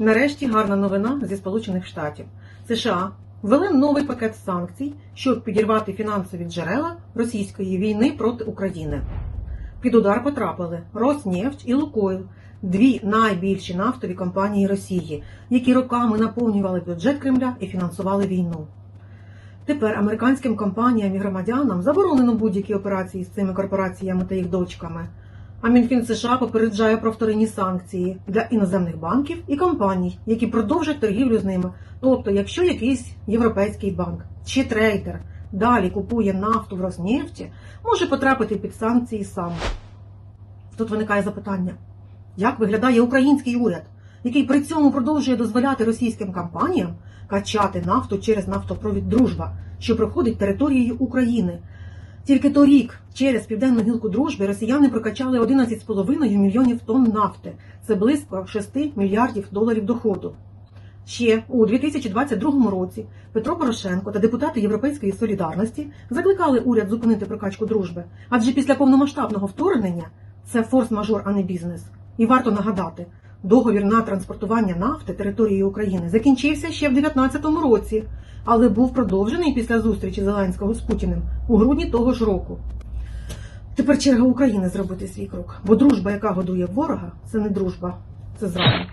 Нарешті гарна новина зі Сполучених Штатів. США ввели новий пакет санкцій, щоб підірвати фінансові джерела російської війни проти України. Під удар потрапили Роснефть і Лукойл, дві найбільші нафтові компанії Росії, які роками наповнювали бюджет Кремля і фінансували війну. Тепер американським компаніям і громадянам заборонено будь-які операції з цими корпораціями та їх дочками. А Мінфін США попереджає про вторинні санкції для іноземних банків і компаній, які продовжать торгівлю з ними. Тобто, якщо якийсь європейський банк чи трейдер далі купує нафту в Роснефті, може потрапити під санкції сам. Тут виникає запитання: як виглядає український уряд, який при цьому продовжує дозволяти російським компаніям качати нафту через нафтопровід Дружба, що проходить територією України. Тільки торік через південну гілку дружби росіяни прокачали 11,5 мільйонів тонн нафти. Це близько 6 мільярдів доларів доходу. Ще у 2022 році Петро Порошенко та депутати Європейської солідарності закликали уряд зупинити прокачку дружби, адже після повномасштабного вторгнення це форс-мажор, а не бізнес. І варто нагадати, договір на транспортування нафти територією України закінчився ще в 2019 році, але був продовжений після зустрічі Зеленського з Путіним у грудні того ж року. Тепер черга України зробити свій крок, бо дружба, яка годує ворога, це не дружба, це зрада.